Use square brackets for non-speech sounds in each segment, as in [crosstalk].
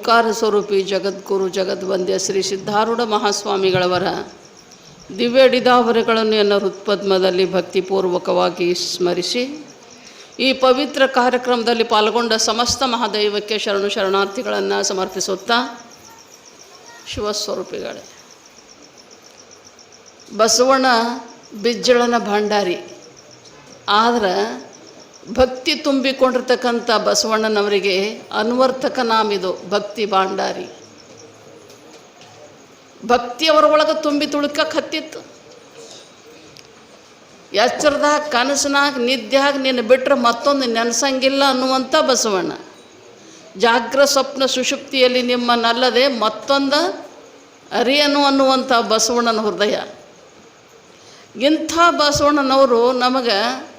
ಓಂಕಾರ ಸ್ವರೂಪಿ ಜಗದ್ಗುರು ಜಗದ್ವಂದ್ಯ ಶ್ರೀ ಸಿದ್ಧಾರೂಢ ಮಹಾಸ್ವಾಮಿಗಳವರ ದಿವ್ಯ ಡಿದಾವರೆಗಳನ್ನು ಎನ್ನ ಹೃತ್ಪದ್ಮದಲ್ಲಿ ಭಕ್ತಿಪೂರ್ವಕವಾಗಿ ಸ್ಮರಿಸಿ, ಈ ಪವಿತ್ರ ಕಾರ್ಯಕ್ರಮದಲ್ಲಿ ಪಾಲ್ಗೊಂಡ ಸಮಸ್ತ ಮಹಾದೈವಕ್ಕೆ ಶರಣು ಶರಣಾರ್ಥಿಗಳನ್ನು ಸಮರ್ಪಿಸುತ್ತಾ ಶಿವಸ್ವರೂಪಿಗಳೇ. ಬಸವಣ್ಣ ಬಿಜ್ಜಳನ ಭಂಡಾರಿ. ಆದ್ರೆ ಭಕ್ತಿ ತುಂಬಿಕೊಂಡಿರ್ತಕ್ಕಂಥ ಬಸವಣ್ಣನವರಿಗೆ ಅನ್ವರ್ಥಕ ನಾಮಿದು ಭಕ್ತಿ ಭಾಂಡಾರಿ. ಭಕ್ತಿ ಅವರ ಒಳಗೆ ತುಂಬಿ ತುಳುಕಕ್ಕೆ ಹತ್ತಿತ್ತು ಎಚ್ಚರದಾಗ, ಕನಸಿನಾಗ ನಿದ್ಯಾಗ ನಿನ್ನ ಬಿಟ್ಟರೆ ಮತ್ತೊಂದು ನೆನೆಸಂಗಿಲ್ಲ ಅನ್ನುವಂಥ ಬಸವಣ್ಣ. ಜಾಗ್ರ ಸ್ವಪ್ನ ಸುಷುಪ್ತಿಯಲ್ಲಿ ನಿಮ್ಮನ್ನಲ್ಲದೆ ಮತ್ತೊಂದು ಅರಿಯನು ಅನ್ನುವಂಥ ಬಸವಣ್ಣನ ಹೃದಯ. ಇಂಥ ಬಸವಣ್ಣನವರು ನಮಗೆ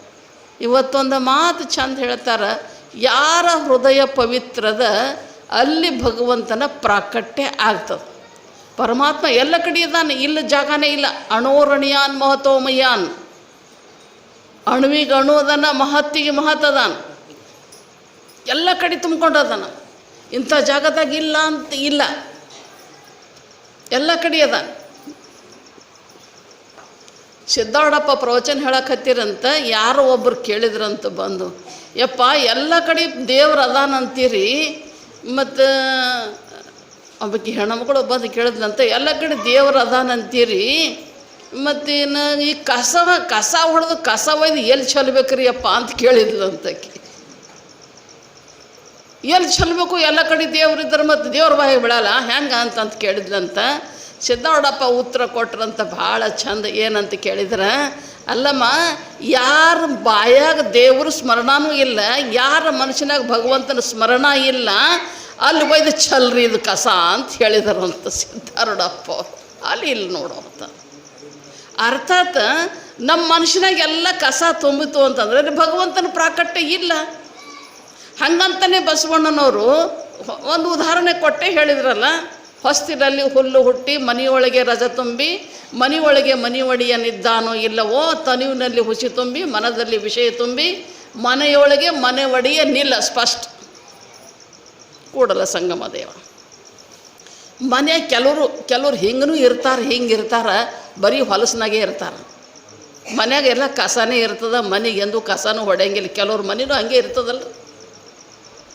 ಇವತ್ತೊಂದು ಮಾತು ಚಂದ ಹೇಳ್ತಾರೆ, ಯಾರ ಹೃದಯ ಪವಿತ್ರದ ಅಲ್ಲಿ ಭಗವಂತನ ಪ್ರಾಕಟ್ಯ ಆಗ್ತದೆ. ಪರಮಾತ್ಮ ಎಲ್ಲ ಕಡೆ ಇದ್ದಾನೆ, ಇಲ್ಲ ಜಾಗನೇ ಇಲ್ಲ. ಅಣೋರಣಿಯಾನ್ ಮಹತೋಮಯಾನ್. ಅಣುವಿಗೆ ಅಣು ಅದಾನ, ಮಹತ್ತಿಗೆ ಮಹತ್ ಅದಾನ. ಎಲ್ಲ ಕಡೆ ತುಂಬಿಕೊಂಡದಾನ ಇಂಥ ಜಾಗದಾಗ ಇಲ್ಲ ಅಂತ ಇಲ್ಲ. ಎಲ್ಲ ಕಡೆ ಅದಾನ. ಸಿದ್ಧಾರ್ಡಪ್ಪ ಪ್ರವಚನ ಹೇಳಕತ್ತೀರಂತ ಯಾರೋ ಒಬ್ಬರು ಕೇಳಿದ್ರಂತ ಬಂದು, ಯಪ್ಪ, ಎಲ್ಲ ಕಡೆ ದೇವ್ರು ಅದಾನಂತೀರಿ ಮತ್ತು ಒಬ್ಬಕ್ಕೆ ಹೆಣ್ಮಗಳು ಬಂದು ಕೇಳಿದ್ಲಂತ ಎಲ್ಲ ಕಡೆ ದೇವ್ರು ಅದಾನಂತೀರಿ ಮತ್ತೇನು ಈ ಕಸ ಕಸ ಹೊಡೆದು ಕಸ ಒಯ್ದು ಎಲ್ಲಿ ಚೆಲ್ಬೇಕ್ರಿ ಅಪ್ಪ ಅಂತ ಕೇಳಿದ್ಲಂತಕ್ಕೆ ಎಲ್ಲಿ ಚೆಲ್ಬೇಕು, ಎಲ್ಲ ಕಡೆ ದೇವ್ರಿದ್ರೆ ಮತ್ತು ದೇವ್ರ ಬಾಯಿ ಬಿಡಲ್ಲ ಹೆಂಗೆ ಅಂತಂತ ಕೇಳಿದ್ಲಂತ. ಸಿದ್ಧಾರ್ಡಪ್ಪ ಉತ್ತರ ಕೊಟ್ರಂತ ಭಾಳ ಚಂದ ಏನಂತ ಕೇಳಿದ್ರೆ, ಅಲ್ಲಮ್ಮ, ಯಾರ ಬಾಯಾಗ ದೇವ್ರ ಸ್ಮರಣನೂ ಇಲ್ಲ, ಯಾರ ಮನುಷ್ಯನಾಗ ಭಗವಂತನ ಸ್ಮರಣ ಇಲ್ಲ, ಅಲ್ಲಿ ಒಯ್ದು ಚಲ್ರಿ ಇದು ಕಸ ಅಂತ ಹೇಳಿದಾರಂತ ಸಿದ್ಧಾರೂಢಪ್ಪ ಅಲ್ಲಿ ಇಲ್ಲಿ ನೋಡೋ ಅಂತ. ಅರ್ಥಾತ್ ನಮ್ಮ ಮನುಷ್ಯನಾಗೆಲ್ಲ ಕಸ ತುಂಬಿತು ಅಂತಂದ್ರೆ ಭಗವಂತನ ಪ್ರಾಕಟ್ಯ ಇಲ್ಲ. ಹಂಗಂತಲೇ ಬಸವಣ್ಣನವರು ಒಂದು ಉದಾಹರಣೆ ಕೊಟ್ಟೆ ಹೇಳಿದ್ರಲ್ಲ ಹೊಸ್ತಿಲಲ್ಲಿ ಹುಲ್ಲು ಹುಟ್ಟಿ ಮನೆಯೊಳಗೆ ರಜ ತುಂಬಿ, ಮನೆಯೊಳಗೆ ಮನಿ ಒಡೆಯನಿದ್ದಾನೋ ಇಲ್ಲವೋ ತನಿವಿನಲ್ಲಿ ಹುಸಿ ತುಂಬಿ, ಮನದಲ್ಲಿ ವಿಷಯ ತುಂಬಿ, ಮನೆಯೊಳಗೆ ಮನೆ ಒಡೆಯ ನಿಲ್ಲ ಸ್ಪಷ್ಟ. ಕೂಡಲ ಸಂಗಮ ದೇವ. ಮನೆ ಕೆಲವರು, ಕೆಲವ್ರು ಹಿಂಗೂ ಇರ್ತಾರೆ, ಹಿಂಗೆ ಇರ್ತಾರೆ, ಬರೀ ಹೊಲಸ್ನಾಗೆ ಇರ್ತಾರೆ. ಮನೆಯಾಗ ಎಲ್ಲ ಕಸನೇ ಇರ್ತದ, ಮನೆಗೆ ಎಂದು ಕಸನೂ ಹೊಡೆಯಂಗಿಲ್ಲ. ಕೆಲವ್ರ ಮನೇನೂ ಹಂಗೆ ಇರ್ತದಲ್ಲ.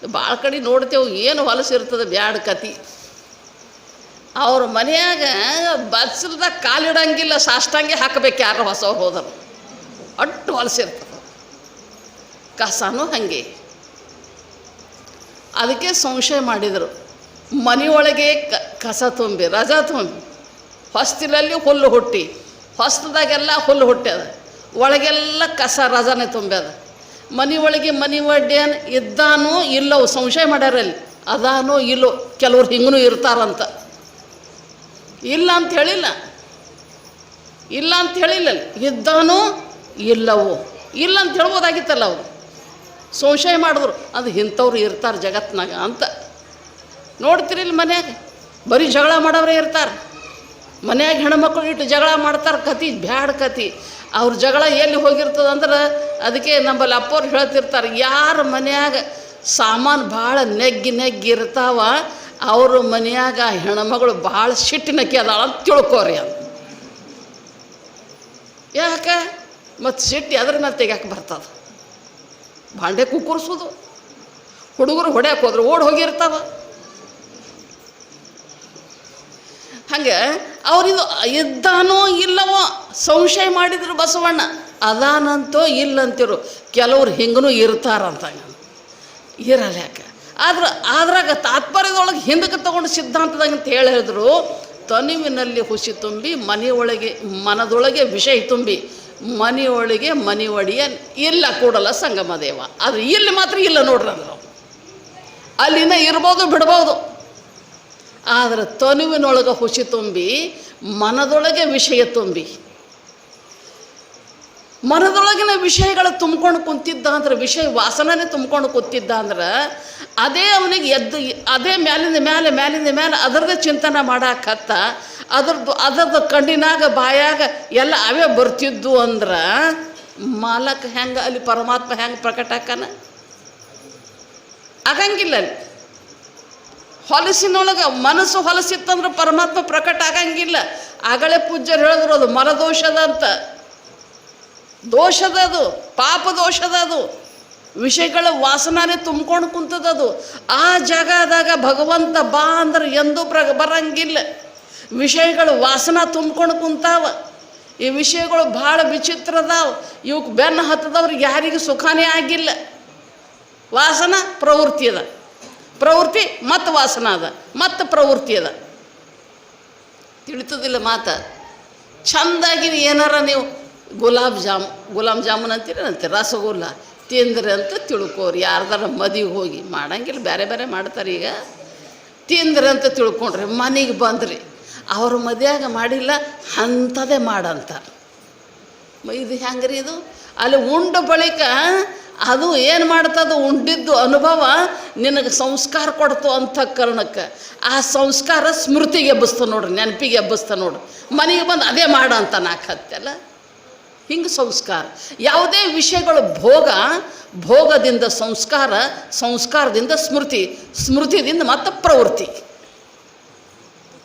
ಭಾಳ ಕಡೆ ನೋಡ್ತೇವೆ, ಏನು ಹೊಲಸು ಇರ್ತದೆ, ಬ್ಯಾಡ ಕತಿ. ಅವ್ರ ಮನೆಯಾಗ ಬಸ್ಲ್ದಾಗ ಕಾಲಿಡಂಗಿಲ್ಲ, ಸಾಷ್ಟಾಂಗೆ ಹಾಕಬೇಕು ಯಾರು ಹೊಸ ಹೋದರು. ಅಟ್ಟು ಹೊಲಸಿರ್ತದೆ ಕಸನೂ ಹಾಗೆ. ಅದಕ್ಕೆ ಸಂಶಯ ಮಾಡಿದರು. ಮನೆಯೊಳಗೆ ಕ, ಕಸ ತುಂಬಿ, ರಜಾ ತುಂಬಿ. ಹೊಸ್ತಿಲಲ್ಲಿ ಹುಲ್ಲು ಹುಟ್ಟಿ. ಹೊಸ್ತದಾಗೆಲ್ಲ ಹುಲ್ಲು ಹುಟ್ಟ್ಯದ. ಒಳಗೆಲ್ಲ ಕಸ ರಜಾನೇ ತುಂಬ್ಯದ. ಮನೆ ಒಳಗೆ ಮನೆ ಒಡ್ಡೇನು ಇದ್ದಾನೋ ಇಲ್ಲವೋ ಸಂಶಯ ಮಾಡ್ಯಾರಲ್ಲಿ. ಅದಾನೋ ಇಲ್ಲೋ, ಕೆಲವ್ರು ಹಿಂಗೂ ಇರ್ತಾರಂತ. ಇಲ್ಲ ಅಂತ ಹೇಳಿಲ್ಲ. ಇಲ್ಲ ಅಂತ ಹೇಳಿಲ್ಲ. ಇದ್ದಾನೋ ಇಲ್ಲವೋ? ಇಲ್ಲ ಅಂತ ಹೇಳ್ಬೋದಾಗಿತ್ತಲ್ಲ ಅವರು. ಸಂಶಯ ಮಾಡಿದ್ರು. ಅದು ಇಂಥವ್ರು ಇರ್ತಾರೆ ಜಗತ್ನಾಗ ಅಂತ. ನೋಡ್ತೀರಿ ಇಲ್ಲಿ ಮನ್ಯಾಗ. ಬರೀ ಜಗಳ ಮಾಡೋರೇ ಇರ್ತಾರೆ. ಮನ್ಯಾಗ ಹೆಣ್ಮಕ್ಳು ಇಟ್ಟು ಜಗಳ ಮಾಡ್ತಾರೆ ಕತಿ, ಬ್ಯಾಡ್ ಕತಿ. ಅವ್ರ ಜಗಳ ಎಲ್ಲಿ ಹೋಗಿರ್ತದಂದ್ರೆ ಅದಕ್ಕೆ ನಮ್ಮಲ್ಲಿ ಅಪ್ಪವ್ರು ಹೇಳ್ತಿರ್ತಾರೆ, ಯಾರ ಮನ್ಯಾಗ ಸಾಮಾನು ಭಾಳ ನೆಗ್ಗಿ ನೆಗ್ಗಿ ಇರ್ತಾವ ಅವ್ರ ಮನೆಯಾಗ ಹೆಣ್ಮಗಳು ಭಾಳ ಸಿಟ್ಟಿನಕ್ಕಿ ಅದಾಳ ಅಂತ ತಿಳ್ಕೋರಿ ಅದು. ಯಾಕೆ? ಮತ್ತು ಸಿಟ್ಟು ಅದ್ರ ಮೇಲೆ ತೆಗ್ಯಾಕೆ ಬರ್ತದೆ. ಭಾಂಡೆ ಕುಕ್ಕುರ್ಸೋದು. ಹುಡುಗರು ಹೊಡ್ಯಾಕೆ ಹೋದ್ರೆ, ಓಡ್ ಹೋಗಿರ್ತಾವ. ಹಂಗೆ ಅವರಿದು ಇದ್ದಾನೋ ಇಲ್ಲವೋ ಸಂಶಯ ಮಾಡಿದ್ರು ಬಸವಣ್ಣ. ಅದಾನಂತೋ ಇಲ್ಲಂತಿರು. ಕೆಲವ್ರು ಹಿಂಗೂ ಇರ್ತಾರಂತ. ಇರಲ್ಲ ಯಾಕೆ? ಆದ್ರೆ ಅದ್ರಾಗ ತಾತ್ಪರ್ಯದೊಳಗೆ ಹಿಂದಕ್ಕೆ ತಗೊಂಡು ಸಿದ್ಧಾಂತದಾಗ ಅಂತ ಹೇಳಿ ಹೇಳಿದ್ರು, ತನುವಿನಲ್ಲಿ ಹುಸಿ ತುಂಬಿ, ಮನೆಯೊಳಗೆ, ಮನದೊಳಗೆ ವಿಷಯ ತುಂಬಿ, ಮನೆಯೊಳಗೆ ಮನೆ ಒಡೆಯ ಇಲ್ಲ ಕೂಡಲ್ಲ ಸಂಗಮ ದೇವ. ಆದ್ರೆ ಇಲ್ಲಿ ಮಾತ್ರ ಇಲ್ಲ ನೋಡ್ರಿ ಅಂದ್ರೆ. ಅಲ್ಲಿನ ಇರ್ಬೋದು, ಬಿಡ್ಬೋದು. ಆದರೆ ತನುವಿನೊಳಗೆ ಹುಸಿ ತುಂಬಿ, ಮನದೊಳಗೆ ವಿಷಯ ತುಂಬಿ ಮನದೊಳಗಿನ ವಿಷಯಗಳು ತುಂಬ್ಕೊಂಡು ಕುಂತಿದ್ದ ಅಂದ್ರೆ, ವಿಷಯ ವಾಸನನೇ ತುಂಬ್ಕೊಂಡು ಕುಂತಿದ್ದ ಅಂದ್ರೆ, ಅದೇ ಅವನಿಗೆ ಎದ್ದು, ಅದೇ ಮ್ಯಾಲಿಂದ ಮೇಲೆ ಮ್ಯಾಲಿಂದ ಮೇಲೆ ಅದರದ್ದೇ ಚಿಂತನೆ ಮಾಡಾಕತ್ತ ಅದ್ರದ್ದು ಅದರದ್ದು ಕಣ್ಣಿನಾಗ, ಬಾಯಾಗ ಎಲ್ಲ ಅವೇ ಬರ್ತಿದ್ದು ಅಂದ್ರೆ, ಮಾಲಕ್ ಹೆಂಗೆ ಅಲ್ಲಿ ಪರಮಾತ್ಮ ಹೆಂಗೆ ಪ್ರಕಟ ಆಕನ? ಆಗಂಗಿಲ್ಲ ಅಲ್ಲಿ. ಹೊಲಸಿನೊಳಗೆ ಮನಸ್ಸು ಹೊಲಸಿತ್ತಂದ್ರೆ ಪರಮಾತ್ಮ ಪ್ರಕಟ ಆಗಂಗಿಲ್ಲ. ಆಗಲೇ ಪೂಜ್ಯರು ಹೇಳಿದ್ರು ಅದು ಮನದೋಷದ ಅಂತ. ದೋಷದ ಅದು ಪಾಪ ದೋಷದ ಅದು ವಿಷಯಗಳ ವಾಸನಾನೇ ತುಂಬ್ಕೊಂಡು ಕುಂತದದು. ಆ ಜಾಗದಾಗ ಭಗವಂತ ಬಾ ಅಂದ್ರೆ ಎಂದೂ ಪ್ರ ಬರಂಗಿಲ್ಲ. ವಿಷಯಗಳು ವಾಸನೆ ತುಂಬ್ಕೊಂಡು ಕುಂತಾವ. ಈ ವಿಷಯಗಳು ಭಾಳ ವಿಚಿತ್ರ ಇವಕ್ಕೆ ಬೆನ್ನು ಹತ್ತದವ್ರಿಗೆ ಯಾರಿಗೂ ಸುಖನೇ ಆಗಿಲ್ಲ. ವಾಸನ ಪ್ರವೃತ್ತಿ ಅದ. ಪ್ರವೃತ್ತಿ ಮತ್ತು ವಾಸನ ಅದ ಮತ್ತು ಪ್ರವೃತ್ತಿ ಅದ. ತಿಳಿತದಿಲ್ಲ ಮಾತ. ಚಂದಾಗಿ ಏನಾರ ನೀವು. ಗುಲಾಬ್ ಜಾಮ್, ಗುಲಾಬ್ ಜಾಮೂನ್ ಅಂತೀರಿ ಅಂತೀರಿ ರಸಗುಲ್ಲ. ತಿಂದ್ರಿ ಅಂತ ತಿಳ್ಕೋರಿ. ಯಾರ್ದಾರ ಮದಿಗೆ ಹೋಗಿ ಮಾಡಂಗಿಲ್ಲ ಬೇರೆ ಬೇರೆ ಮಾಡ್ತಾರೆ ಈಗ. ತಿಂದ್ರಿ ಅಂತ ತಿಳ್ಕೊಂಡ್ರಿ ಮನೆಗೆ ಬಂದ್ರಿ. ಅವ್ರ ಮದ್ಯಾಗ ಮಾಡಿಲ್ಲ ಅಂಥದೇ ಮಾಡಂತ. ಇದು ಹೆಂಗ್ರಿ ಇದು? ಅಲ್ಲಿ ಉಂಡ ಬಳಿಕ ಅದು ಏನು ಮಾಡ್ತದ? ಉಂಡಿದ್ದು ಅನುಭವ ನಿನಗೆ ಸಂಸ್ಕಾರ ಕೊಡ್ತು ಅಂತ ಕಾರಣಕ್ಕೆ. ಆ ಸಂಸ್ಕಾರ ಸ್ಮೃತಿಗೆ ಎಬ್ಬಿಸ್ತ ನೋಡ್ರಿ, ನೆನಪಿಗೆ ಎಬ್ಬಿಸ್ತ ನೋಡ್ರಿ. ಮನೆಗೆ ಬಂದು ಅದೇ ಮಾಡು ಅಂತ ನಾಕತ್ತಲ್ಲ ಹಿಂಗೆ ಸಂಸ್ಕಾರ. ಯಾವುದೇ ವಿಷಯಗಳು ಭೋಗ, ಭೋಗದಿಂದ ಸಂಸ್ಕಾರ, ಸಂಸ್ಕಾರದಿಂದ ಸ್ಮೃತಿ, ಸ್ಮೃತಿದಿಂದ ಮತ್ತು ಪ್ರವೃತ್ತಿ.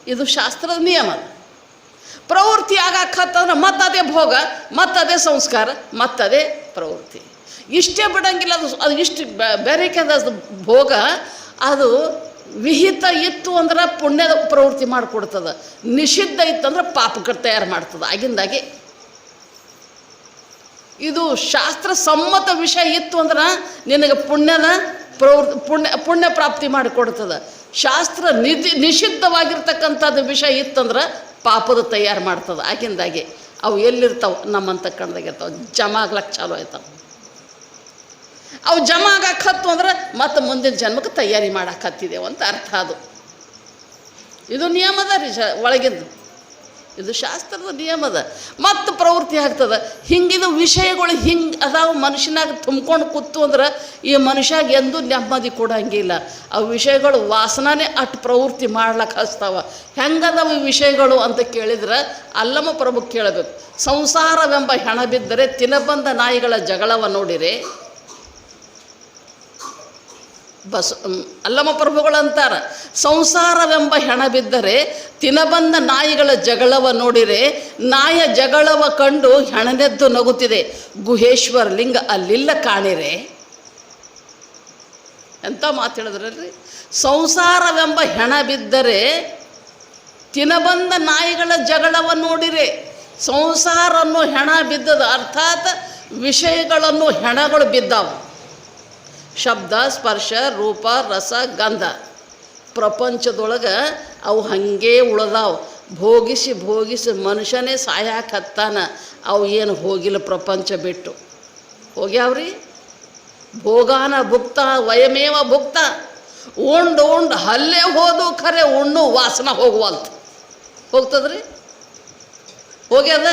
ಇದು ಶಾಸ್ತ್ರದ ನಿಯಮ. ಪ್ರವೃತ್ತಿ ಆಗಾಕತ್ತಂದ್ರೆ ಮತ್ತದೇ ಭೋಗ, ಮತ್ತದೇ ಸಂಸ್ಕಾರ, ಮತ್ತದೇ ಪ್ರವೃತ್ತಿ. ಇಷ್ಟೇ ಬಿಡಂಗಿಲ್ಲ ಅದು ಅದು ಇಷ್ಟು ಬೇರೆಕದ ಭೋಗ, ಅದು ವಿಹಿತ ಇತ್ತು ಅಂದ್ರೆ ಪುಣ್ಯದ ಪ್ರವೃತ್ತಿ ಮಾಡಿಕೊಡ್ತದೆ. ನಿಷಿದ್ಧ ಇತ್ತಂದ್ರೆ ಪಾಪಕ್ಕೆ ತಯಾರು ಮಾಡ್ತದೆ. ಆಗಿಂದಾಗೆ ಇದು ಶಾಸ್ತ್ರ ಸಮ್ಮತ ವಿಷಯ ಇತ್ತು ಅಂದ್ರೆ ನಿನಗೆ ಪುಣ್ಯನ ಪುಣ್ಯ ಪುಣ್ಯ ಪ್ರಾಪ್ತಿ ಮಾಡಿಕೊಡ್ತದೆ. ಶಾಸ್ತ್ರ ನಿಧಿ, ನಿಷಿದ್ಧವಾಗಿರ್ತಕ್ಕಂಥದ್ದು ವಿಷಯ ಇತ್ತಂದ್ರೆ ಪಾಪದ ತಯಾರು ಮಾಡ್ತದೆ. ಆಗಿಂದಾಗೆ ಅವು ಎಲ್ಲಿರ್ತಾವೆ? ನಮ್ಮಂತ ಕಣ್ದಾಗಿರ್ತಾವೆ ಜಮ ಆಗ್ಲಕ್ಕೆ ಚಾಲು ಆಯ್ತಾವೆ. ಅವು ಜಮ ಆಗಕ್ಕೆ ಹತ್ತು ಅಂದ್ರೆ ಮತ್ತೆ ಮುಂದಿನ ಜನ್ಮಕ್ಕೆ ತಯಾರಿ ಮಾಡಕ್ಕೆ ಹತ್ತಿದೆವು ಅಂತ ಅರ್ಥ ಅದು. ಇದು ನಿಯಮದ ರೀ ಒಳಗಿಂದು. ಇದು ಶಾಸ್ತ್ರದ ನಿಯಮದ ಮತ್ತು ಪ್ರವೃತ್ತಿ ಆಗ್ತದೆ. ಹಿಂಗಿದ ವಿಷಯಗಳು ಹಿಂಗೆ ಅದಾವ ಮನುಷ್ಯನಾಗ ತುಂಬ್ಕೊಂಡು ಕೂತು ಅಂದ್ರೆ ಈ ಮನುಷ್ಯಾಗ ಎಂದೂ ನೆಮ್ಮದಿ ಕೊಡಂಗಿಲ್ಲ. ಆ ವಿಷಯಗಳು ವಾಸನಾನೇ ಅಟ್ ಪ್ರವೃತ್ತಿ ಮಾಡ್ಲಕ್ಕೆ ಹಚ್ತಾವ. ಹೆಂಗದವು ವಿಷಯಗಳು ಅಂತ ಕೇಳಿದ್ರೆ ಅಲ್ಲಮ ಪ್ರಭು ಕೇಳಬೇಕು. ಸಂಸಾರವೆಂಬ ಹೆಣ ಬಿದ್ದರೆ ತಿನಬಂದ ನಾಯಿಗಳ ಜಗಳವ ನೋಡಿರೆ ಬಸ್ ಅಲ್ಲಮ ಪ್ರಭುಗಳಂತಾರ ಸಂಸಾರವೆಂಬ ಹೆಣ ಬಿದ್ದರೆ ತಿನಬಂದ ನಾಯಿಗಳ ಜಗಳವ ನೋಡಿರೆ, ನಾಯ ಜಗಳವ ಕಂಡು ಹೆಣನೆದ್ದು ನಗುತ್ತಿದೆ. ಗುಹೇಶ್ವರ ಲಿಂಗ ಅಲ್ಲಿಲ್ಲ ಕಾಣಿರೆ. ಎಂಥ ಮಾತು ಹೇಳಿದ್ರಲ್ರಿ? ಸಂಸಾರವೆಂಬ ಹೆಣ ಬಿದ್ದರೆ ತಿನಬಂದ ನಾಯಿಗಳ ಜಗಳವ ನೋಡಿರೆ. ಸಂಸಾರ ಅನ್ನೋ ಹೆಣ ಬಿದ್ದದ ಅರ್ಥಾತ್ ವಿಷಯಗಳನ್ನು ಹೆಣಗಳು ಬಿದ್ದಾವು. ಶಬ್ದ, ಸ್ಪರ್ಶ, ರೂಪ, ರಸ, ಗಂಧ. ಪ್ರಪಂಚದೊಳಗೆ ಅವು ಹಾಗೇ ಉಳ್ದಾವು. ಭೋಗಿಸಿ ಭೋಗಿಸಿ ಮನುಷ್ಯನೇ ಸಾಯಾಕತ್ತಾನ ಅವು ಏನು ಹೋಗಿಲ್ಲ ಪ್ರಪಂಚ ಬಿಟ್ಟು. ಹೋಗ್ಯಾವ್ರಿ? ಭೋಗಾನ ಭುಕ್ತ, ವಯಮೇವ ಭುಕ್ತ. ಉಂಡು ಉಂಡು ಹಲ್ಲೆ ಹೋದು ಖರೆ ಉಣ್ಣು ವಾಸನ ಹೋಗುವಂತ. ಹೋಗ್ತದ್ರಿ? ಹೋಗ್ಯದ?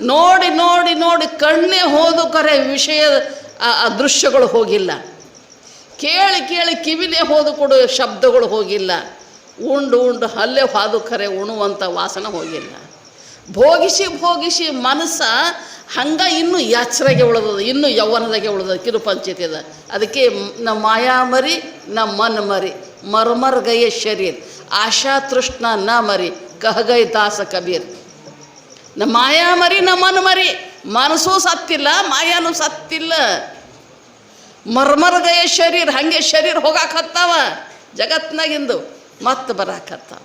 ನೋಡಿ ನೋಡಿ ನೋಡಿ ಕಣ್ಣೇ ಹೋದು ಕರೆ ವಿಷಯ ಅದೃಶ್ಯಗಳು ಹೋಗಿಲ್ಲ. ಕೇಳಿ ಕೇಳಿ ಕಿವಿಲೇ ಹೋದು ಕೊಡು ಶಬ್ದಗಳು ಹೋಗಿಲ್ಲ. ಉಂಡು ಉಂಡು ಹಲ್ಲೆ ಹಾದು ಕರೆ ಉಣುವಂಥ ವಾಸನ ಹೋಗಿಲ್ಲ. ಭೋಗಿಸಿ ಭೋಗಿಸಿ ಮನಸ್ಸ ಹಂಗ ಇನ್ನೂ ಯಾಚರಾಗೆ ಉಳಿದದ, ಇನ್ನೂ ಯೌವನದಾಗೆ ಉಳಿದದ ಕಿರುಪಂಚಿತದ ಅದಕ್ಕೆ ನ ಮಾಯಾ ಮರಿ ನಮ್ಮ ಮನ್ ಮರಿ. ಮರ್ಮರ್ ಗಯ ಶರೀರ್. ಆಶಾ ತೃಷ್ಣ ನ ಮರಿ. ಕಹಗೈ ದಾಸ ಕಬೀರ್. ನ ಮಾಯಾ ಮರಿ ನಮ್ಮ ಮನ್ ಮರಿ. ಮನಸ್ಸೂ ಸತ್ತಿಲ್ಲ, ಮಾಯಾನೂ ಸತ್ತಿಲ್ಲ. ಮರ್ಮರ್ಗಯ ಶರೀರ, ಹಾಗೆ ಶರೀರ ಹೋಗಾಕತ್ತಾವ. ಜಗತ್ನಾಗಿಂದು ಮತ್ತೆ ಬರಾಕತ್ತಾವ.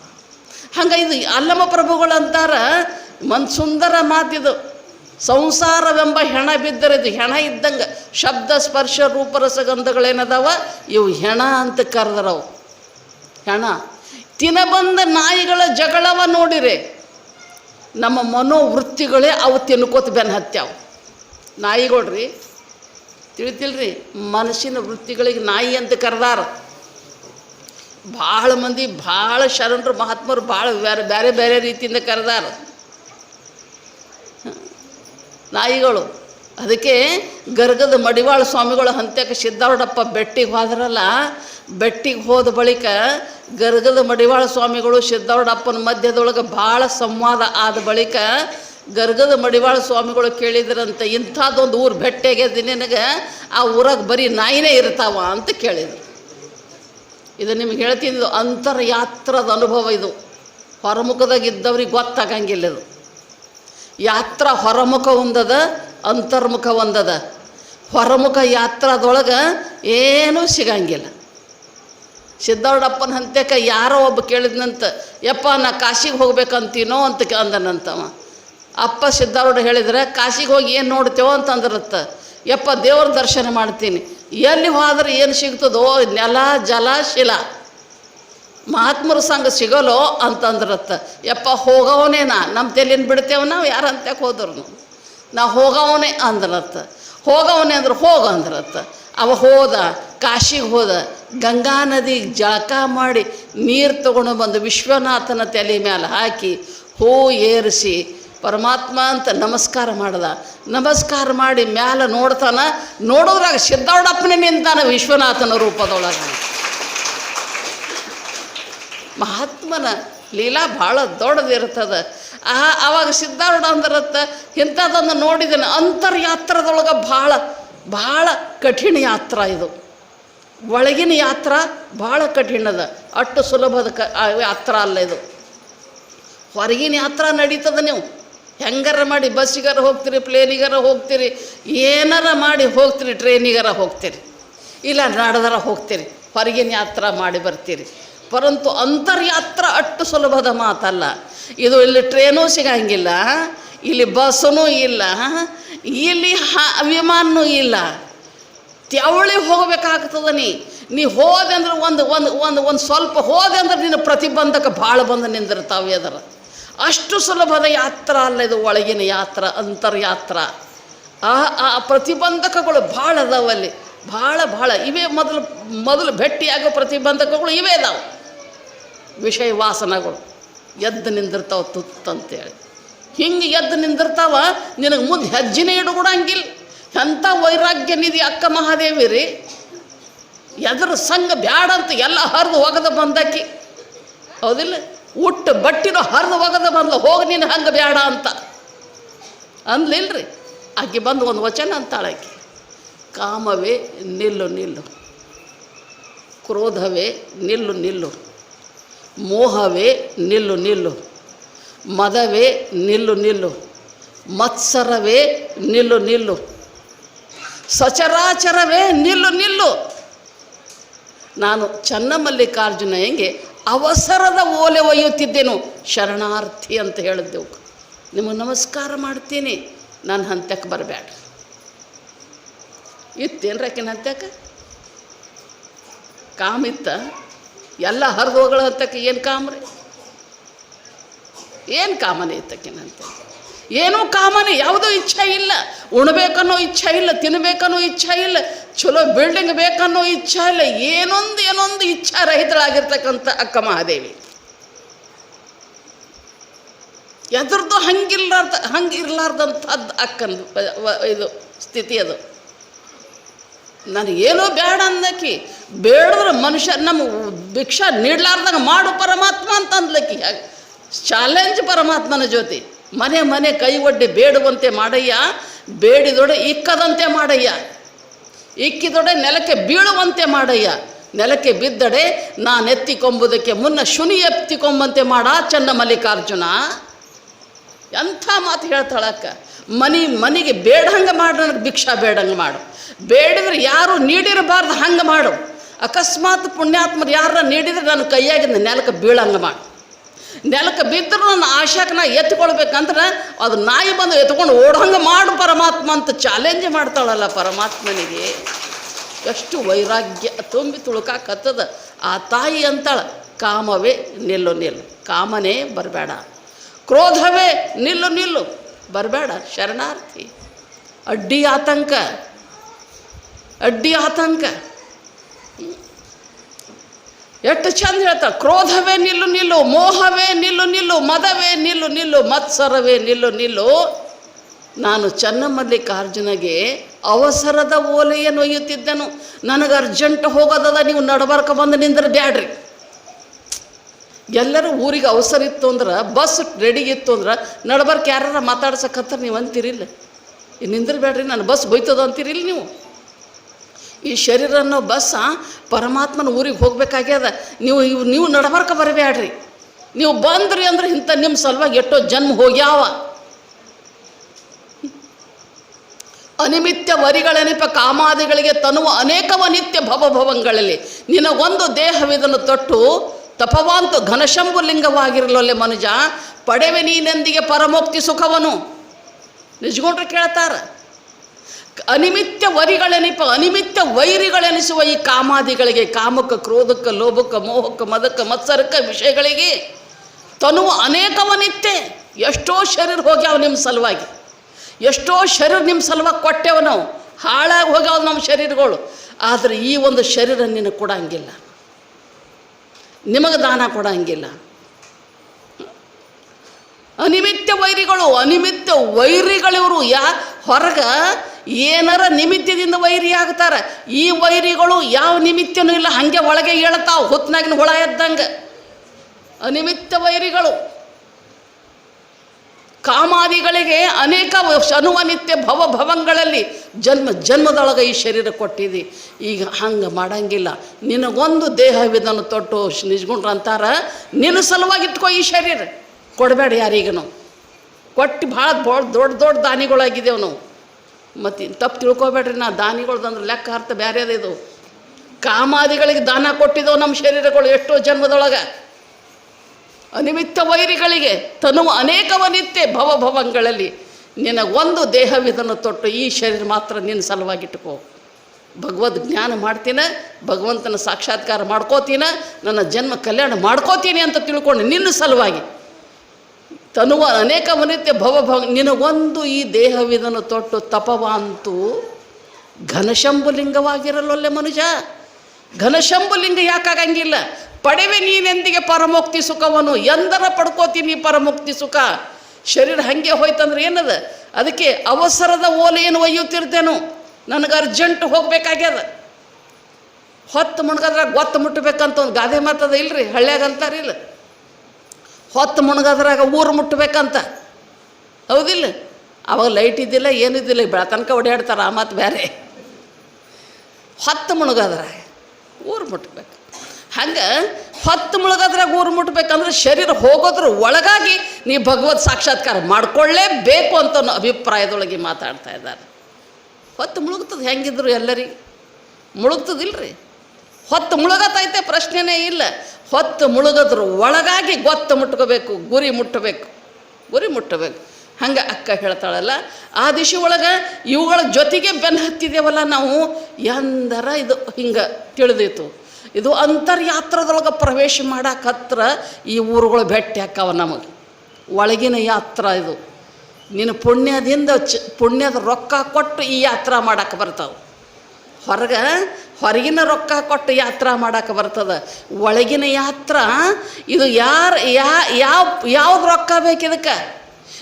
ಹಂಗೆ ಇದು ಅಲ್ಲಮ ಪ್ರಭುಗಳು ಅಂತಾರ ಒಂದು ಸುಂದರ ಮಾತಿದು ಸಂಸಾರವೆಂಬ ಹೆಣ ಬಿದ್ದರೆ ಇದು ಹೆಣ ಇದ್ದಂಗೆ, ಶಬ್ದ, ಸ್ಪರ್ಶ ರೂಪರಸಗಂಧಗಳೇನದಾವ ಇವು ಹೆಣ ಅಂತ ಕರೆದ್ರವು. ಹೆಣ. ತಿನಬಂದ ನಾಯಿಗಳ ಜಗಳವ ನೋಡಿರಿ, ನಮ್ಮ ಮನೋವೃತ್ತಿಗಳೇ ಅವು ತಿನ್ಕೋತ ಬೆನ್ನ ಹತ್ಯಾವ. ನಾಯಿಗಳ್ರಿ ತಿಳಿತಿಲ್ರಿ? ಮನಸ್ಸಿನ ವೃತ್ತಿಗಳಿಗೆ ನಾಯಿ ಅಂತ ಕರೆದಾರ. ಭಾಳ ಮಂದಿ, ಭಾಳ ಶರಣರು, ಮಹಾತ್ಮರು, ಭಾಳ ಬೇರೆ ಬೇರೆ ಬೇರೆ ರೀತಿಯಿಂದ ಕರೆದಾರ. ನಾಯಿಗಳು, ಅದಕ್ಕೆ ಗರ್ಗದ ಮಡಿವಾಳ ಸ್ವಾಮಿಗಳು ಹಂತ್ಯಕ್ಕೆ ಸಿದ್ದಾರೂಢಪ್ಪ ಬೆಟ್ಟಿಗೆ ಹೋದ್ರಲ್ಲ, ಬೆಟ್ಟಿಗೆ ಹೋದ ಬಳಿಕ ಗರ್ಗದ ಮಡಿವಾಳ ಸ್ವಾಮಿಗಳು ಸಿದ್ದಾರೂಢಪ್ಪನ ಮಧ್ಯದೊಳಗೆ ಭಾಳ ಸಂವಾದ ಆದ ಬಳಿಕ ಗರ್ಗದ ಮಡಿವಾಳ ಸ್ವಾಮಿಗಳು ಕೇಳಿದ್ರಂತ, ಇಂಥದ್ದೊಂದು ಊರು ಭೆಟ್ಟೆಗೆ ನಿನಗೆ, ಆ ಊರಾಗ ಬರೀ ನಾಯಿನೇ ಇರ್ತಾವ ಅಂತ ಕೇಳಿದ್ರು. ಇದು ನಿಮ್ಗೆ ಹೇಳ್ತೀನಿ ಅಂತರ್ಯಾತ್ರದ ಅನುಭವ ಇದು. ಹೊರಮುಖದಾಗ ಇದ್ದವ್ರಿಗೆ ಗೊತ್ತಾಗಂಗಿಲ್ಲ ಇದು. ಯಾತ್ರ ಹೊರಮುಖ ಒಂದದ ಅಂತರ್ಮುಖ ಒಂದದ ಹೊರಮುಖ ಯಾತ್ರದೊಳಗೆ ಏನೂ ಸಿಗಂಗಿಲ್ಲ. ಸಿದ್ಧಾರ್ಡಪ್ಪನ ಹಂತ್ಯಕ್ಕೆ ಯಾರೋ ಒಬ್ಬ ಕೇಳಿದ್ನಂತ, ಯಪ್ಪ ನಾ ಕಾಶಿಗೆ ಹೋಗ್ಬೇಕಂತೀನೋ? ಅಂತ ಅಂದನಂತವ ಅಪ್ಪ ಸಿದ್ಧಾರೂಢ ಹೇಳಿದ್ರೆ, ಕಾಶಿಗೆ ಹೋಗಿ ಏನು ನೋಡ್ತೇವೋ ಅಂತಂದಿರುತ್ತೆ. ಯಪ್ಪ ದೇವ್ರ ದರ್ಶನ ಮಾಡ್ತೀನಿ. ಎಲ್ಲಿ ಹೋದ್ರೆ ಏನು ಸಿಗ್ತದೋ, ನೆಲ, ಜಲ, ಶಿಲ. ಮಹಾತ್ಮರ ಸಂಘ ಸಿಗಲೋ ಅಂತಂದಿರತ್ತೆ. ಯಪ್ಪ, ಹೋಗವನೇ ನಾ. ನಮ್ಮ ತಲೆಯನ್ನು ಬಿಡ್ತೇವೆ ನಾವು ಯಾರು ಅಂತಕ್ಕೆ ಹೋದ್ರು ನಾ ಹೋಗವನೇ ಅಂದ್ರತ್ತ. ಹೋಗವನೇ ಅಂದ್ರೆ ಹೋಗ ಅಂದ್ರತ್ತ. ಅವ ಹೋದ, ಕಾಶಿಗೆ ಹೋದ, ಗಂಗಾ ನದಿ ಜಳಕ ಮಾಡಿ ನೀರು ತಗೊಂಡು ಬಂದು ವಿಶ್ವನಾಥನ ತಲೆ ಮೇಲೆ ಹಾಕಿ ಹೂ ಏರಿಸಿ ಪರಮಾತ್ಮ ಅಂತ ನಮಸ್ಕಾರ ಮಾಡ್ದ. ನಮಸ್ಕಾರ ಮಾಡಿ ಮ್ಯಾಲೆ ನೋಡ್ತಾನ, ನೋಡೋದ್ರಾಗ ಸಿದ್ದವಡಪ್ಪನೇ ನಿಂತಾನ ವಿಶ್ವನಾಥನ ರೂಪದೊಳಗೆ. ಮಹಾತ್ಮನ ಲೀಲಾ ಭಾಳ ದೊಡ್ಡದಿರ್ತದ. ಆ, ಅವಾಗ ಸಿದ್ಧಾರೂಢ ಅಂದ್ರತ್ತ ಇಂಥದ್ದನ್ನು ನೋಡಿದ್ದೇನೆ ಅಂತರ್ಯಾತ್ರದೊಳಗೆ ಭಾಳ ಭಾಳ ಕಠಿಣ ಯಾತ್ರ ಇದು. ಒಳಗಿನ ಯಾತ್ರ ಭಾಳ ಕಠಿಣದ, ಅಷ್ಟು ಸುಲಭದ ಕ ಯಾತ್ರ ಅಲ್ಲ ಇದು. ಹೊರಗಿನ ಯಾತ್ರ ನಡೀತದ ನೀವು. ಹೆಂಗಾರ ಮಾಡಿ ಬಸ್ಸಿಗಾರ ಹೋಗ್ತೀರಿ, ಪ್ಲೇನಿಗಾರ ಹೋಗ್ತೀರಿ, ಏನಾರ ಮಾಡಿ ಹೋಗ್ತೀರಿ, ಟ್ರೈನಿಗಾರ ಹೋಗ್ತೀರಿ. ಇಲ್ಲ ನಡೆದಾರ ಹೋಗ್ತೀರಿ, ಹೊರಗಿನ ಯಾತ್ರ ಮಾಡಿ ಬರ್ತೀರಿ. ಪರಂತು ಅಂತರ್ಯಾತ್ರ ಅಷ್ಟು ಸುಲಭದ ಮಾತಲ್ಲ. ಇದು ಇಲ್ಲಿ ಟ್ರೇನೂ ಸಿಗಂಗಿಲ್ಲ, ಇಲ್ಲಿ ಬಸ್ಸೂ ಇಲ್ಲ, ಇಲ್ಲಿ ಹ ವಿಮಾನೂ ಇಲ್ಲ. ತೆವಳಿ ಹೋಗ್ಬೇಕಾಗ್ತದ ನೀ. ನೀ ಹೋದೆ ಒಂದು ಒಂದು ಒಂದು ಒಂದು ಸ್ವಲ್ಪ ಹೋದೆ ಅಂದ್ರೆ ನಿನ್ನ ಪ್ರತಿಬಂಧಕ ಭಾಳ ಬಂದು ನಿಂದಿರ್ತಾವೆ ಅದರ. ಅಷ್ಟು ಸುಲಭದ ಯಾತ್ರ ಅಲ್ಲ ಇದು ಒಳಗಿನ ಯಾತ್ರ, ಅಂತರ್ಯಾತ್ರ. ಆ ಆ ಪ್ರತಿಬಂಧಕಗಳು ಭಾಳ ಅದಾವಲ್ಲಿ ಭಾಳ ಭಾಳ. ಇವೇ ಮೊದಲು ಮೊದಲು ಭೇಟಿಯಾಗೋ ಪ್ರತಿಬಂಧಕಗಳು ಇವೇ ಅದಾವೆ. ವಿಷಯ ವಾಸನಗಳು. ಎದ್ದು ನಿಂದಿರ್ತಾವ ತುತ್ತಂತೇಳಿ ಹಿಂಗೆ ಎದ್ದು ನಿಂದಿರ್ತಾವ, ನಿನಗೆ ಮುಂದೆ ಹೆಜ್ಜೆನೇ ಇಡಗೂಡಂಗಿಲ್ಲ ಎಂಥ ವೈರಾಗ್ಯ ನಿಧಿ ಅಕ್ಕ ಮಹಾದೇವಿ ರೀ. ಎದ್ರ ಸಂಘ ಬ್ಯಾಡ ಅಂತ ಎಲ್ಲ ಹರಿದು ಹೋಗದ ಬಂದಾಕಿ. ಹೌದಿಲ್ಲ? ಉಟ್ಟು ಬಟ್ಟಿನೂ ಹರಿದು ಒಗದ ಬಂದ್ಲು, ಹೋಗಿ ನೀನು ಹಂಗೆ ಬೇಡ ಅಂತ. ಅಂದ್ಲಿಲ್ರಿ? ಆಕೆ ಬಂದು ಒಂದು ವಚನ ಅಂತಾಳೆ ಕಾಮವೇ ನಿಲ್ಲು ನಿಲ್ಲು, ಕ್ರೋಧವೇ ನಿಲ್ಲು ನಿಲ್ಲು, ಮೋಹವೇ ನಿಲ್ಲು ನಿಲ್ಲು, ಮದವೇ ನಿಲ್ಲು ನಿಲ್ಲು, ಮತ್ಸರವೇ ನಿಲ್ಲು ನಿಲ್ಲು, ಸಚರಾಚರವೇ ನಿಲ್ಲು ನಿಲ್ಲು. ನಾನು ಚನ್ನಮಲ್ಲಿಕಾರ್ಜುನ ಹೆಂಗೆ ಅವಸರದ ಓಲೆ ಒಯ್ಯುತ್ತಿದ್ದೆನು? ಶರಣಾರ್ಥಿ ಅಂತ ಹೇಳಿದ್ದೆವು ನಿಮಗೆ ನಮಸ್ಕಾರ ಮಾಡ್ತೀನಿ. ನಾನು ಹಂತಕ್ಕೆ ಬರಬೇಡ ಇತ್ತೇನು ರಾಕಿನ ಹಂತಕ್ಕೆ? ಕಾಮಿತ್ತ ಎಲ್ಲ ಹರಿದು ಹೋಗಳ ಹಂತಕ್ಕೆ ಏನು ಕಾಮ್ರಿ ಏನು ಕಾಮನೆ ಇತ್ತಕ್ಕಿನಂತೆ ಏನೂ ಕಾಮನೆ, ಯಾವುದೋ ಇಚ್ಛೆ ಇಲ್ಲ. ಉಣ್ಬೇಕನ್ನೋ ಇಚ್ಛೆ ಇಲ್ಲ, ತಿನ್ಬೇಕನ್ನೋ ಇಚ್ಛೆ ಇಲ್ಲ. ಚಲೋ ಬಿಲ್ಡಿಂಗ್ ಬೇಕನ್ನೋ ಇಚ್ಛೆ ಇಲ್ಲ. ಏನೊಂದು ಏನೊಂದು ಇಚ್ಛಾ ರಹಿತಳಾಗಿರ್ತಕ್ಕಂಥ ಅಕ್ಕ ಮಹಾದೇವಿ. ಎದ್ರದ್ದು ಹಂಗಿಲ್ಲಾರ್ದ ಹಂಗೆ ಇರಲಾರ್ದಂಥದ್ದು ಅಕ್ಕನ ಇದು ಸ್ಥಿತಿ ಅದು. ನನಗೇನೋ ಬೇಡ ಅಂದಕಿ, ಬೇಡದ್ರೆ ಮನುಷ್ಯ ನಮ್ಮ ಭಿಕ್ಷ ನೀಡ್ಲಾರ್ದಾಗ ಮಾಡು ಪರಮಾತ್ಮ ಅಂತ ಅಂದ್ಲಕ್ಕಿ ಚಾಲೆಂಜ್ ಪರಮಾತ್ಮನ ಜೊತೆ. ಮನೆ ಮನೆ ಕೈ ಒಡ್ಡಿ ಬೇಡುವಂತೆ ಮಾಡಯ್ಯ, ಬೇಡಿದೊಡೆ ಇಕ್ಕದಂತೆ ಮಾಡಯ್ಯ. ಇಕ್ಕಿದೊಡೆ ನೆಲಕ್ಕೆ ಬೀಳುವಂತೆ ಮಾಡಯ್ಯ. ನೆಲಕ್ಕೆ ಬಿದ್ದಡೆ ನಾನು ಎತ್ತಿಕೊಂಬುದಕ್ಕೆ ಮುನ್ನ ಶುನಿ ಎತ್ತಿಕೊಂಬಂತೆ ಮಾಡ ಚನ್ನ ಮಲ್ಲಿಕಾರ್ಜುನ. ಎಂಥ ಮಾತು ಹೇಳ್ತಾಳಕ್ಕ? ಮನಿ ಮನಿಗೆ ಬೇಡಂಗೆ ಮಾಡು ನನಗೆ ಭಿಕ್ಷಾ ಬೇಡಂಗೆ ಮಾಡು. ಬೇಡಿದ್ರೆ ಯಾರು ನೀಡಿರಬಾರ್ದು ಹಂಗೆ ಮಾಡು. ಅಕಸ್ಮಾತ್ ಪುಣ್ಯಾತ್ಮರು ಯಾರನ್ನ ನೀಡಿದ್ರೆ ನನ್ನ ಕೈಯಾಗಿಂದ ನೆಲಕ್ಕೆ ಬೀಳಂಗೆ ಮಾಡು. ನೆಲಕ್ಕೆ ಬಿದ್ದರೂ ನನ್ನ ಆಶಾಕನ ಎತ್ಕೊಳ್ಬೇಕಂದ್ರೆ ಅದು ನಾಯಿ ಬಂದು ಎತ್ಕೊಂಡು ಓಡಂಗೆ ಮಾಡು ಪರಮಾತ್ಮ ಅಂತ ಚಾಲೆಂಜ್ ಮಾಡ್ತಾಳಲ್ಲ ಪರಮಾತ್ಮನಿಗೆ. ಎಷ್ಟು ವೈರಾಗ್ಯ ತುಂಬಿ ತುಳುಕಾಕತ್ತದ. ಆ ತಾಯಿ ಅಂತಾಳೆ, ಕಾಮವೇ ನಿಲ್ಲು ನಿಲ್ಲು, ಕಾಮನೇ ಬರಬೇಡ ಕ್ರೋಧವೇ ನಿಲ್ಲು ನಿಲ್ಲು ಬರಬೇಡ ಶರಣಾರ್ಥಿ. ಅಡ್ಡಿ ಆತಂಕ ಅಡ್ಡಿ ಆತಂಕ. ಎಷ್ಟು ಚಂದ ಹೇಳ್ತಾ ಕ್ರೋಧವೇ ನಿಲ್ಲು ನಿಲ್ಲು, ಮೋಹವೇ ನಿಲ್ಲು ನಿಲ್ಲು, ಮದವೇ ನಿಲ್ಲು ನಿಲ್ಲು, ಮತ್ಸರವೇ ನಿಲ್ಲು ನಿಲ್ಲು. ನಾನು ಚನ್ನಮಲ್ಲಿಕಾರ್ಜುನಗೆ ಅವಸರದ ಓಲೆಯನ್ನು ಒಯ್ಯುತ್ತಿದ್ದೆನು. ನನಗೆ ಅರ್ಜೆಂಟ್ ಹೋಗೋದದ, ನೀವು ನಡಬರ್ಕ ಬಂದು ನಿಂದ್ರೆ ಬ್ಯಾಡ್ರಿ. ಎಲ್ಲರೂ ಊರಿಗೆ ಅವಸರ ಇತ್ತು ಅಂದ್ರೆ, ಬಸ್ ರೆಡಿ ಇತ್ತು ಅಂದ್ರೆ, ನಡಬರ್ಕ ಯಾರ ಮಾತಾಡ್ಸಕ್ಕಂತ ನೀವು ಅಂತೀರಿಲ್ಲ. ನಿಂದ್ರ ಬ್ಯಾಡ್ರಿ ನಾನು ಬಸ್ ಬೈತದ ಅಂತೀರಿಲ್ಲ ನೀವು. ಈ ಶರೀರ ಅನ್ನೋ ಬಸ್ಸ ಪರಮಾತ್ಮನ ಊರಿಗೆ ಹೋಗ್ಬೇಕಾಗ್ಯದ. ನೀವು ಇವು ನೀವು ನಡಬರ್ಕ ಬರಬೇಡ್ರಿ ನೀವು ಬಂದ್ರಿ ಅಂದ್ರೆ ಇಂಥ ನಿಮ್ಮ ಸಲುವಾಗಿ ಎಷ್ಟೋ ಜನ್ಮ ಹೋಗ್ಯಾವ. ಅನಿಮಿತ್ಯ ವರಿಗಳೆನಪ ಕಾಮಾದಿಗಳಿಗೆ ತನುವ ಅನೇಕವ ನಿತ್ಯ ಭವಭವಂಗಳಲ್ಲಿ ನಿನಗೊಂದು ದೇಹವಿದನ್ನು ತೊಟ್ಟು ತಪವಾಂತು ಘನಶಂಭು ಲಿಂಗವಾಗಿರಲೊಲ್ಲೆ ಮನುಜ, ಪಡೆವೆ ನೀನೆಂದಿಗೆ ಪರಮೋಕ್ತಿ ಸುಖವನು. ನಿಜಗೊಂಡ್ರೆ ಕೇಳ್ತಾರ. ಅನಿಮಿತ್ಯ ವರಿಗಳೆನಿಪ ಅನಿಮಿತ್ಯ ವೈರಿಗಳೆನಿಸುವ ಈ ಕಾಮಾದಿಗಳಿಗೆ, ಕಾಮಕ, ಕ್ರೋಧಕ, ಲೋಭಕ, ಮೋಹಕ, ಮದಕ, ಮತ್ಸರಕ ವಿಷಯಗಳಿಗೆ ತನುವು ಅನೇಕವನಿತ್ತೆ. ಎಷ್ಟೋ ಶರೀರ ಹೋಗ್ಯಾವ ನಿಮ್ಮ ಸಲುವಾಗಿ. ಎಷ್ಟೋ ಶರೀರ ನಿಮ್ಮ ಸಲುವಾಗಿ ಕೊಟ್ಟೆವು ನಾವು. ಹಾಳಾಗಿ ಹೋಗ್ಯಾವ ನಮ್ಮ ಶರೀರಗಳು. ಆದರೆ ಈ ಒಂದು ಶರೀರ ನಿನಗೆ ಕೊಡಂಗಿಲ್ಲ. ನಿಮಗೆ ದಾನ ಕೊಡಂಗಿಲ್ಲ. ಅನಿಮಿತ್ಯ ವೈರಿಗಳು, ಅನಿಮಿತ್ಯ ವೈರಿಗಳಿವರು ಯಾ ಹೊರಗ ಏನಾರ ನಿಮಿತ್ತದಿಂದ ವೈರಿ ಆಗ್ತಾರೆ, ಈ ವೈರಿಗಳು ಯಾವ ನಿಮಿತ್ತನೂ ಇಲ್ಲ, ಹಂಗೆ ಒಳಗೆ ಹೇಳ್ತಾವ ಹೊತ್ನಾಗಿನ ಹುಳ ಎದ್ದಂಗೆ. ಅನಿಮಿತ್ತ ವೈರಿಗಳು. ಕಾಮಾದಿಗಳಿಗೆ ಅನೇಕ ಅನುವನಿತ್ಯ ಭವ ಭವಂಗಳಲ್ಲಿ ಜನ್ಮ, ಜನ್ಮದೊಳಗೆ ಈ ಶರೀರ ಕೊಟ್ಟಿದ್ದಿ ಈಗ ಹಂಗೆ ಮಾಡಂಗಿಲ್ಲ. ನಿನಗೊಂದು ದೇಹವಿದನ್ನು ತೊಟ್ಟು ನಿಜ್ಗುಂಡ್ರು ಅಂತಾರ, ನಿನ್ನ ಸಲುವಾಗಿ ಇಟ್ಕೋ ಈ ಶರೀರ. ಕೊಡಬೇಡ ಯಾರಿಗೂ ಕೊಟ್ಟು ಭಾಳ ದೊಡ್ಡ ದೊಡ್ಡ ದೊಡ್ಡ ದಾನಿಗಳಾಗಿದ್ದೇವೆ ನಾವು. ಮತ್ತು ತಪ್ಪು ತಿಳ್ಕೊಬೇಡ್ರಿ, ನಾ ದಾನಿಗಳ್ದಂದ್ರೆ ಲೆಕ್ಕ ಅರ್ಥ ಇದು. ಕಾಮಾದಿಗಳಿಗೆ ದಾನ ಕೊಟ್ಟಿದ್ದವು ನಮ್ಮ ಶರೀರಗಳು ಎಷ್ಟೋ ಜನ್ಮದೊಳಗೆ. ಅನಿಮಿತ್ತ ವೈರಿಗಳಿಗೆ ತನುವ ಅನೇಕವ ನಿತ್ಯ ಭವಭವಂಗಳಲ್ಲಿ ನಿನಗೊಂದು ದೇಹವಿದನ್ನು ತೊಟ್ಟು ಈ ಶರೀರ ಮಾತ್ರ ನಿನ್ನ ಸಲುವಾಗಿಟ್ಟುಕೋ ಭಗವದ್ ಜ್ಞಾನ ಮಾಡ್ತೀನ, ಭಗವಂತನ ಸಾಕ್ಷಾತ್ಕಾರ ಮಾಡ್ಕೋತೀನ, ನನ್ನ ಜನ್ಮ ಕಲ್ಯಾಣ ಮಾಡ್ಕೋತೀನಿ ಅಂತ ತಿಳ್ಕೊಂಡು ನಿನ್ನ ಸಲುವಾಗಿ. ತನುವ ಅನೇಕ ನಿತ್ಯ ಭವಭವ ನಿನಗೊಂದು ಈ ದೇಹವಿದನ್ನು ತೊಟ್ಟು ತಪವಾಂತು ಘನಶಂಭುಲಿಂಗವಾಗಿರಲೊಲ್ಲೆ ಮನುಜ ಘನಶಂಭುಲಿಂಗ ಯಾಕಾಗಂಗಿಲ್ಲ? ಪಡೆವೆ ನೀನೆಂದಿಗೆ ಪರಮುಕ್ತಿ ಸುಖವನ್ನು ಎಂದರ ಪಡ್ಕೋತೀನಿ ಪರಮುಕ್ತಿ ಸುಖ? ಶರೀರ ಹಾಗೆ ಹೋಯ್ತಂದ್ರೆ ಏನದ? ಅದಕ್ಕೆ ಅವಸರದ ಓಲೆಯನ್ನು ಒಯ್ಯುತ್ತಿರ್ತೇನು? ನನಗೆ ಅರ್ಜೆಂಟ್ ಹೋಗ್ಬೇಕಾಗ್ಯದ. ಹೊತ್ತು ಮುಣ್ಗದ್ರಾಗ ಗೊತ್ತು ಮುಟ್ಟಬೇಕಂತ ಒಂದು ಗಾದೆ ಮಾತದ ಇಲ್ರಿ? ಹಳ್ಳ್ಯಾಗ ಅಂತಾರಿಲ್ಲ. ಹೊತ್ತು ಮುಣಗದ್ರಾಗ ಊರು ಮುಟ್ಟಬೇಕಂತ ಹೌದಿಲ್ಲ? ಅವಾಗ ಲೈಟ್ ಇದ್ದಿಲ್ಲ ಏನಿದ್ದಿಲ್ಲ ಬೆಳತನಕ ಓಡಾಡ್ತಾರೆ, ಆ ಮಾತು ಬೇರೆ ಹೊತ್ತು ಮುಳುಗೋದ್ರಾಗ ಊರು ಮುಟ್ಬೇಕು. ಹಂಗೆ ಹೊತ್ತು ಮುಳುಗೋದ್ರಾಗ ಊರು ಮುಟ್ಬೇಕಂದ್ರೆ ಶರೀರ ಹೋಗೋದ್ರ ಒಳಗಾಗಿ ನೀ ಭಗವತ್ ಸಾಕ್ಷಾತ್ಕಾರ ಮಾಡಿಕೊಳ್ಳೇಬೇಕು ಅಂತ ಅಭಿಪ್ರಾಯದೊಳಗೆ ಮಾತಾಡ್ತಾ ಇದ್ದಾರೆ. ಹೊತ್ತು ಮುಳುಗ್ತದೆ ಹೆಂಗಿದ್ರು ಎಲ್ಲರಿಗೆ ಮುಳುಗ್ತದಿಲ್ರಿ? ಹೊತ್ತು ಮುಳುಗತೈತೆ ಪ್ರಶ್ನೆನೇ ಇಲ್ಲ. ಹೊತ್ತು ಮುಳುಗದ್ರ ಒಳಗಾಗಿ ಗೊತ್ತು ಮುಟ್ಕೋಬೇಕು, ಗುರಿ ಮುಟ್ಟಬೇಕು ಗುರಿ ಮುಟ್ಟಬೇಕು ಹಂಗೆ ಅಕ್ಕ ಹೇಳ್ತಾಳಲ್ಲ, ಆ ದಿಶೆ ಒಳಗೆ ಇವುಗಳ ಜೊತೆಗೆ ಬೆನ್ನು ಹತ್ತಿದ್ದೇವಲ್ಲ ನಾವು? ಎಂದರ ಇದು ಹಿಂಗೆ ತಿಳಿದಿತ್ತು ಇದು ಅಂತರ್ಯಾತ್ರದೊಳಗೆ ಪ್ರವೇಶ ಮಾಡಕ್ಕೆ ಹತ್ರ ಈ ಊರುಗಳು ಭೇಟಿ ಹಾಕವ ನಮಗೆ. ಒಳಗಿನ ಯಾತ್ರ ಇದು. ನೀನು ಪುಣ್ಯದಿಂದ ಚ, ಪುಣ್ಯದ ರೊಕ್ಕ ಕೊಟ್ಟು ಈ ಯಾತ್ರ ಮಾಡಕ್ಕೆ ಬರ್ತಾವೆ. ಹೊರಗೆ ಹೊರಗಿನ ರೊಕ್ಕ ಕೊಟ್ಟು ಯಾತ್ರಾ ಮಾಡಕ್ಕೆ ಬರ್ತದೆ? ಒಳಗಿನ ಯಾತ್ರ? ಇದು ಯಾರು, ಯಾ, ಯಾವ ಯಾವ್ದು ರೊಕ್ಕ ಬೇಕು ಇದಕ್ಕೆ?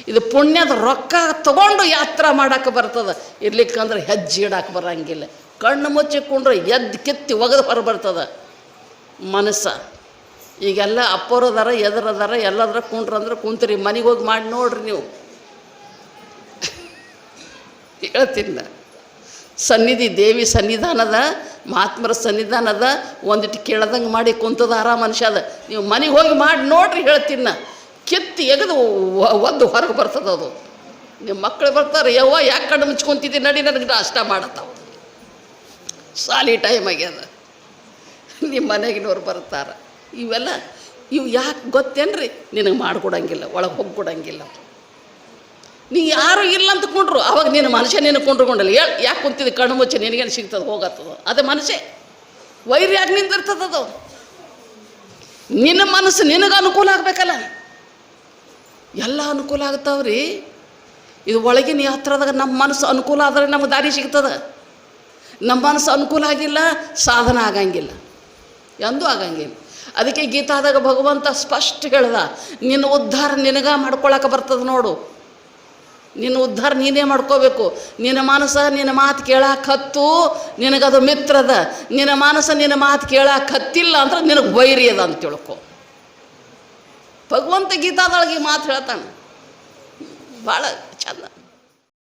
ಇದು ಪುಣ್ಯದ ರೊಕ್ಕ ತಗೊಂಡು ಯಾತ್ರಾ ಮಾಡಕ್ಕೆ ಬರ್ತದೆ? ಇರ್ಲಿಕ್ಕಂದ್ರೆ ಹೆಜ್ಜೆ ಇಡಕ್ಕೆ ಬರಂಗಿಲ್ಲ. ಕಣ್ಣು ಮುಚ್ಚಿಕೊಂಡ್ರೆ ಎದ್ದು ಕಿತ್ತಿ ಒಗೆದು ಹೊರ ಬರ್ತದೆ. ಮನಸ್ಸ. ಈಗೆಲ್ಲ ಅಪ್ಪರದಾರ, ಎದರದಾರ, ಎಲ್ಲದರ ಕುಂಡ್ರಂದ್ರೆ ಕುಂತ್ರಿ, ಮನೆಗೆ ಹೋಗಿ ಮಾಡಿ ನೋಡ್ರಿ ನೀವು. [laughs] ಹೇಳ್ತೀನಿ. ಸನ್ನಿಧಿ ದೇವಿ ಸನ್ನಿಧಾನದ ಮಹಾತ್ಮರ ಸನ್ನಿಧಾನದ ಒಂದಿಟ್ಟು ಕೇಳ್ದಂಗೆ ಮಾಡಿ ಕುಂತದ ಆರಾಮ ಮನುಷ್ಯ ಅದ. ನೀವು ಮನೆಗೆ ಹೋಗಿ ಮಾಡಿ ನೋಡ್ರಿ ಹೇಳ್ತೀನಿ ನಾ. ಕಿತ್ತು ಎಗದು ಒದ್ದು ಹೊರಗೆ ಬರ್ತದ ಅದು. ನಿಮ್ಮ ಮಕ್ಕಳು ಬರ್ತಾರೆ, ಯವ್ವ, ಯಾಕೆ ಕಣ್ಣು ಮುಚ್ಕೊಂತಿದ್ದಿ ನಡಿ ನನಗೆ ನಾಷ್ಟ ಮಾಡತ್ತಾವ. ಸಾಲಿ ಟೈಮ್ ಆಗ್ಯದ. ನಿಮ್ಮ ಮನೆಗಿನವ್ರು ಬರ್ತಾರೆ. ಇವೆಲ್ಲ ಇವು ಯಾಕೆ ಗೊತ್ತೇನ್ರಿ? ನಿನಗೆ ಮಾಡಿಕೊಡಂಗಿಲ್ಲ, ಒಳಗೆ ಹೋಗ್ಕೊಡಂಗಿಲ್ಲ. ನೀ ಯಾರು ಇಲ್ಲ ಅಂತ ಕೊಂಡ್ರು. ಅವಾಗ ನೀನು ಮನುಷ್ಯ ನೀನು ಕೊಂಡ್ರುಕೊಂಡಲ್ಲ. ಹೇಳಿ, ಯಾಕೆ ಕುಂತಿದ್ದು? ಕಣ್ಣು ಮುಚ್ಚಿ ನಿನಗೇನು ಸಿಗ್ತದೆ? ಹೋಗತ್ತದ. ಅದೇ ಮನುಷ್ಯ. ವೈರ್ಯಾಗಿ ನಿಂತಿರ್ತದದು ನಿನ್ನ ಮನಸ್ಸು ನಿನಗೆ ಅನುಕೂಲ ಆಗಬೇಕಲ್ಲ. ಎಲ್ಲ ಅನುಕೂಲ ಆಗ್ತಾವ್ರಿ. ಇದು ಒಳಗಿನ ಹತ್ರದಾಗ ನಮ್ಮ ಮನಸ್ಸು ಅನುಕೂಲ ಆದರೆ ನಮಗೆ ದಾರಿ ಸಿಗ್ತದೆ. ನಮ್ಮ ಮನಸ್ಸು ಅನುಕೂಲ ಆಗಿಲ್ಲ, ಸಾಧನ ಆಗಂಗಿಲ್ಲ. ಎಂದೂ ಆಗಂಗಿಲ್ಲ. ಅದಕ್ಕೆ ಗೀತಾದಾಗ ಭಗವಂತ ಸ್ಪಷ್ಟ ಹೇಳ್ದ ನಿನ್ನ ಉದ್ಧಾರ ನಿನಗ ಮಾಡ್ಕೊಳಕ್ಕೆ ಬರ್ತದೆ ನೋಡು. ನಿನ್ನ ಉದ್ಧಾರ ನೀನೇ ಮಾಡ್ಕೋಬೇಕು. ನಿನ್ನ ಮಾನಸ ನಿನ್ನ ಮಾತು ಕೇಳಕ್ಕೆ ಹತ್ತು, ನಿನಗದು ಮಿತ್ರದ. ನಿನ್ನ ಮಾನಸ ನಿನ್ನ ಮಾತು ಕೇಳಕ್ಕೆ ಹತ್ತಿಲ್ಲ ಅಂದ್ರೆ ನಿನಗೆ ವೈರಿ ಅದ ಅಂತ ತಿಳ್ಕೊ. ಭಗವಂತ ಗೀತಾದೊಳಗೆ ಮಾತು ಹೇಳ್ತಾನೆ. ಭಾಳ ಚಂದ.